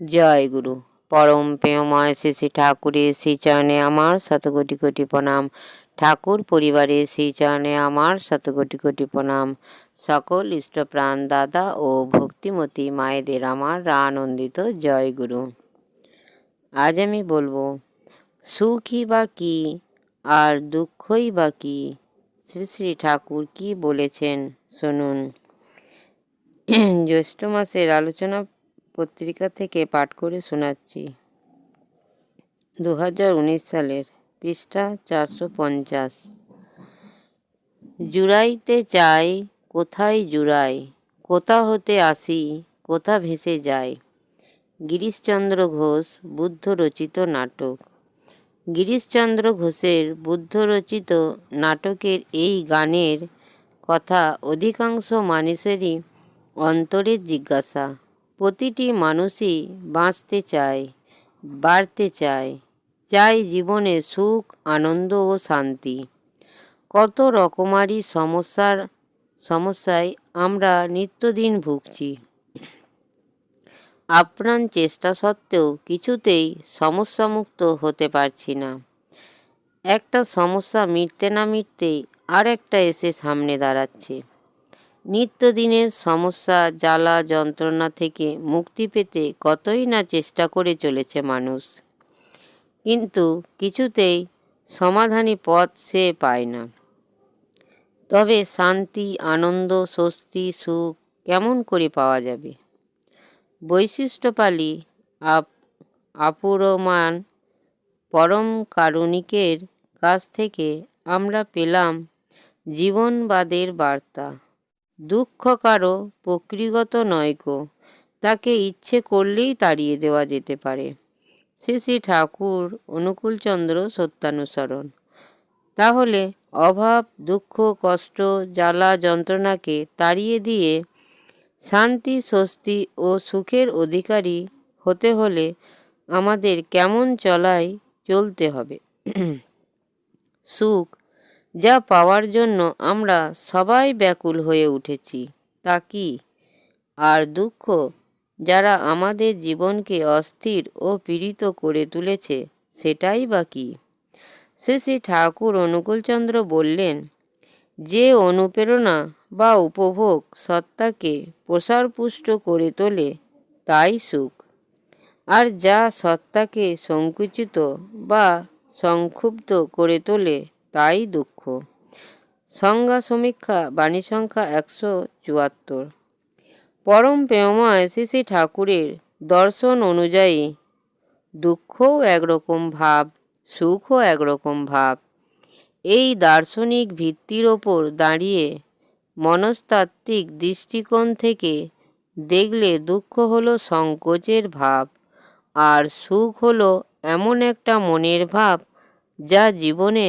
জয় গুরু। পরম প্রেমময় শ্রী শ্রী ঠাকুরের শ্রীচরণে আমার শত কোটি কোটি প্রণাম। ঠাকুর পরিবারের শ্রীচরণে আমার শত কোটি কোটি প্রণাম। সকল ইষ্টপ্রাণ দাদা ও ভক্তিমতী মায়েদের আমার আনন্দিত জয় গুরু। আজ আমি বলব সুখই বা কী আর দুঃখই বা কী? শ্রী শ্রী ঠাকুর কি বলেছেন? শুনুন। জ্যৈষ্ঠ মাসের আলোচনা পত্রিকা থেকে পাঠ করে শোনাচ্ছি। দু হাজার উনিশ সালের পৃষ্ঠা চারশো পঞ্চাশ। জুড়াইতে চাই, কোথায় জুড়াই? কোথা হতে আসি, কোথা ভেসে যায় গিরিশচন্দ্র ঘোষ, বুদ্ধ রচিত নাটক। গিরিশচন্দ্র ঘোষের বুদ্ধ রচিত নাটকের এই গানের কথা অধিকাংশ মানুষেরই অন্তরের জিজ্ঞাসা। প্রতিটি মানুষই বাঁচতে চায়, বাড়তে চায় চাই জীবনে সুখ, আনন্দ ও শান্তি। কত রকমারি সমস্যার, সমস্যায় আমরা নিত্যদিন ভুগছি। আপ্রাণ চেষ্টা সত্ত্বেও কিছুতেই সমস্যামুক্ত হতে পারছি না। একটা সমস্যা মিটতে না মিটতেই আর একটা এসে সামনে দাঁড়াচ্ছে। নিত্যদিনের সমস্যা, জ্বালা, যন্ত্রণা থেকে মুক্তি পেতে কতই না চেষ্টা করে চলেছে মানুষ। কিন্তু কিছুতেই সমাধানী পথ সে পায় না। তবে শান্তি, আনন্দ, স্বস্তি, সুখ কেমন করে পাওয়া যাবে? বৈশিষ্ট্যপালী আপ, আপুরমান পরম কারুণিকের কাছ থেকে আমরা পেলাম জীবনবাদের বার্তা। দুঃখ কারও, প্রকৃতিগত নয়কো তাকে ইচ্ছে করলেই তাড়িয়ে দেওয়া যেতে পারে। শ্রী শ্রী ঠাকুর অনুকূলচন্দ্র সত্যানুসরণ। তাহলে অভাব, দুঃখ, কষ্ট, জ্বালা, যন্ত্রণাকে তাড়িয়ে দিয়ে শান্তি, স্বস্তি ও সুখের অধিকারী হতে হলে আমাদের কেমন চলায় চলতে হবে? সুখ যা পাওয়ার জন্য আমরা সবাই ব্যাকুল হয়ে উঠেছি, তা কি? আর দুঃখ, যারা আমাদের জীবনকে অস্থির ও পীড়িত করে তুলেছে, সেটাই বা কী? শ্রী ঠাকুর অনুকূলচন্দ্র বললেন, যে অনুপ্রেরণা বা উপভোগ সত্তাকে প্রসারপুষ্ট করে তোলে, তাই সুখ। আর যা সত্তাকে সংকুচিত বা সংক্ষুব্ধ করে তোলে তাই দুঃখ। সংজ্ঞা সমীক্ষা, বাণী সংখ্যা একশো চুয়াত্তর। পরম প্রেমময় শ্রী ঠাকুরের দর্শন অনুযায়ী দুঃখও একরকম ভাব সুখও একরকম ভাব। এই দার্শনিক ভিত্তির ওপর দাঁড়িয়ে মনস্তাত্ত্বিক দৃষ্টিকোণ থেকে দেখলে দুঃখ হলো সংকোচের ভাব, আর সুখ হলো এমন একটা মনের ভাব যা জীবনে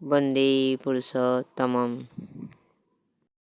வந்தே புருஷோத்தமம்